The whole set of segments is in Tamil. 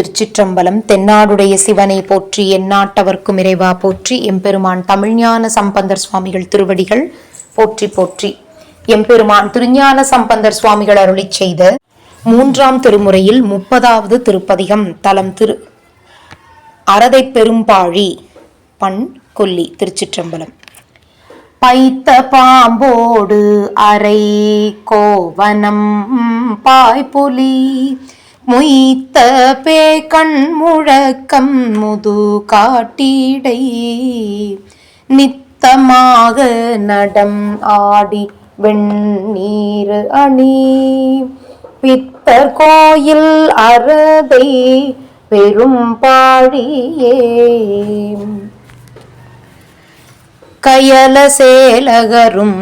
திருச்சிற்றம்பலம் தென்னாடுடைய சிவனை போற்றி எந்நாட்டவர்க்கும் இறைவா போற்றி எம்பெருமான் தமிழ்ஞான சம்பந்தர் சுவாமிகள் திருவடிகள் போற்றி போற்றி. எம்பெருமான் திருஞான சம்பந்தர் சுவாமிகள் அருளி செய்த மூன்றாம் திருமுறையில் முப்பதாவது திருப்பதிகம் தலம் திரு அறதை பெரும்பாழி பண் கொல்லி திருச்சிற்றம்பலம். பைத்த பாம்போடு அரை கோவனம் பாய்புலி மொய்த்த பே கண் முழக்கம் முது காட்டீடை நித்தமாக நடம் ஆடி வெண்ணீர் அணி. பித்தர் கோயில் அறதை பெரும் பாழியே கயல சேலகரும்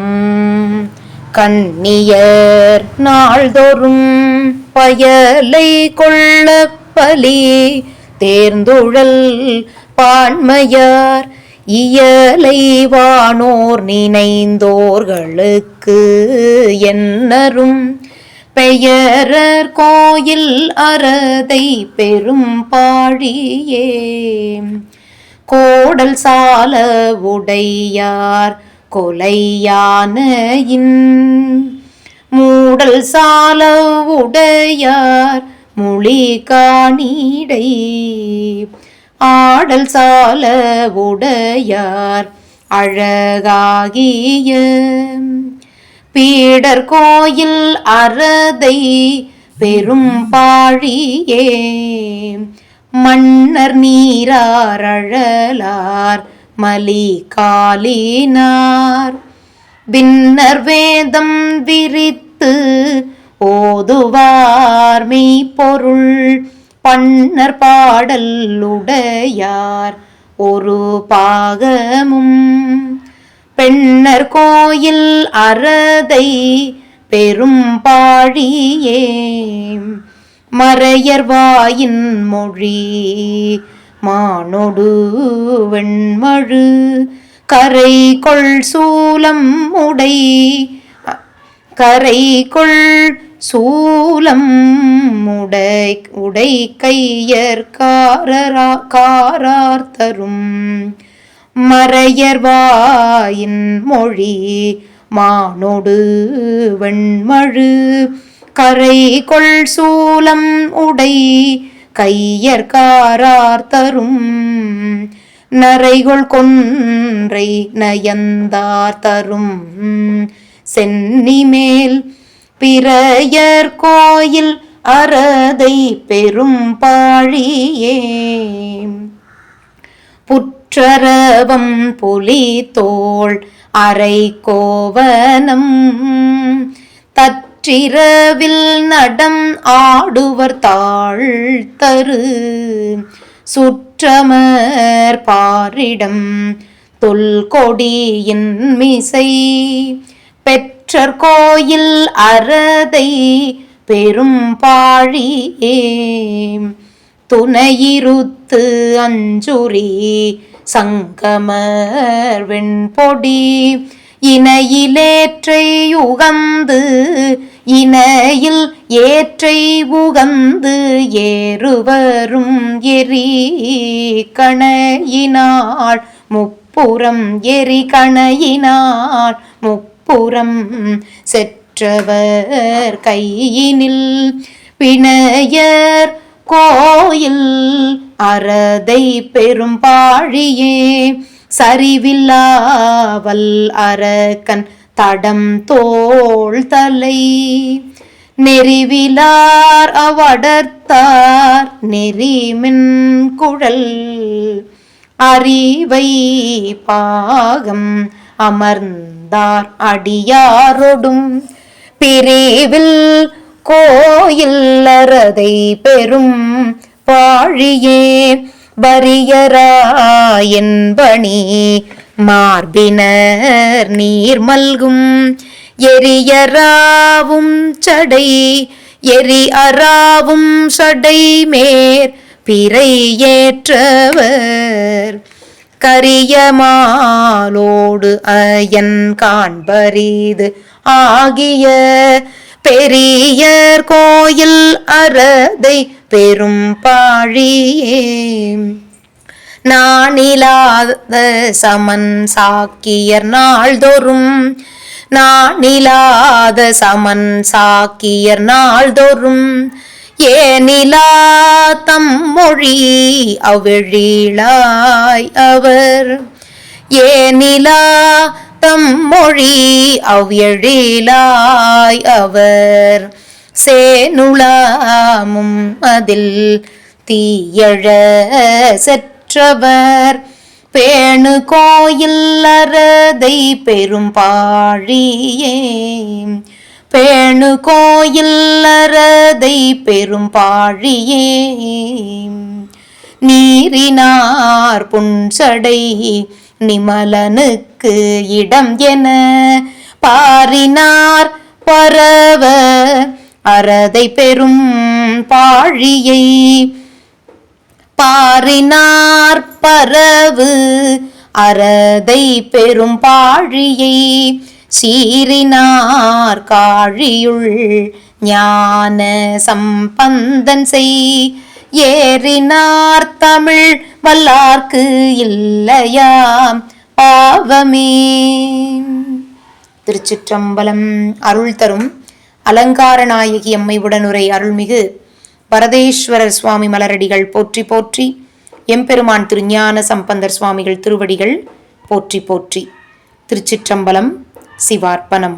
கண்ணியர் நாள்தோறும் பயலை கொள்ள பலி தேர்ந்துழல் பான்மையார் இயலை வானோர் நினைந்தோர்களுக்கு என்னரும் பெயரர் கோயில் அறதை பெரும் பாழியே. கோடல் சால உடையார் கொலையானையின் மூடல் சால உடையார் மொழி காணீடை. ஆடல் சால உடையார் அழகாகிய பீடர் கோயில் அறதை பெரும் பாழியே. மன்னர் நீராரழலார் மலி காலினார் பின்னர் வேதம் விரித்து ஓதுவார் மெய்ப்பொருள். பன்னர் பாடல் உடையார் ஒரு பாகமும். பெண்ணர் கோயில் அறதை பெரும் பாழியே. மறையர் வாயின் மொழி மானொடு வெண்மழு. கரை கொள் சூலம் உடை. கரை கொள் சூலம் உடை உடை கையர் காரரா காரார் தரும். மறையர் மொழி மானோடு வெண்மழு. கரை கொள் சூலம் உடை கையற்காரார் தரும். நரைகொள் கொன்றை நயந்தார் தரும் சென்னிமேல் பிறையர் கோயில் அறதை பெரும் பாழியே. புற்றரவம் புலி தோள் அரை கோவனம் தற்றிரவில் நடம் ஆடுவர் தாழ் தரு சுற்றமர் பாரிடம் தொல்கொடியின் மிசை. பெற்றர் கோயில் அறதை பெரும் பாழியே. துணையிருத்து அஞ்சுரி சங்கமர் வெண்பொடி. இணையிலேற்றை உகந்து இணையில் ஏற்றை உகந்து ஏறுவரும் எரி கணையினாள் முப்புறம் எரி கணையினாள் முப்புறம் செற்றவர் கையினில் பிணையர் கோயில். அறதை பெரும் பாழியே சரிவில்லாவல் அரக்கன் தடம் தோள் தலை. நெறிவிலார் அவடர்த்தார் நெறிமின் குழல். அறிவை பாகம் அமர்ந்தார் அடியாரொடும். பிரிவில் கோயில்லறதை பெரும் பாழியே வரியராயன்பணி மார்பினர் நீர் மல்கும். எரியராவும் சடை எரி அராவும் சடை மேர் பிறை ஏற்றவர். கரியமாலோடு அயன் காண்பரிது ஆகிய பெரியர் கோயில் அறதை பெரும் பாழியே. நானிலாத சமன் சாக்கியர் நாள்தோறும். நானிலாத சமன் சாக்கியர் நாள்தோறும். ஏனிலா தம் மொழி அவ்வெழிலாய் அவர். ஏனிலா தம் மொழி அவ்வெழிலாய் அவர். சேனுளாமும் அதில் தீயழ செற்ற செற்றவர் பேணு கோயில் அறதை பெரும் பாழியே. பேணு கோயில் அறதை பெரும் பாழியே. நீரினார் புன்சடை நிமலனுக்கு இடம் என. பாரினார் பரவ அறதை பெரும் பாழியை. பாரினார் பரவு அறதை பெரும் பாழியை சீரினார் காழியுள் ஞான சம்பந்தன் செய். ஏறினார் தமிழ் வல்லார்க்கு இல்லையாம் பாவமே. திருச்சிற்றம்பலம் அருள் தரும் அலங்கார நாயகி அம்மை உடனுரை அருள்மிகு பரதேஸ்வரர் சுவாமி மலரடிகள் போற்றி போற்றி எம்பெருமான் திருஞான சம்பந்தர் சுவாமிகள் திருவடிகள் போற்றி போற்றி. திருச்சிற்றம்பலம் சிவார்ப்பணம்.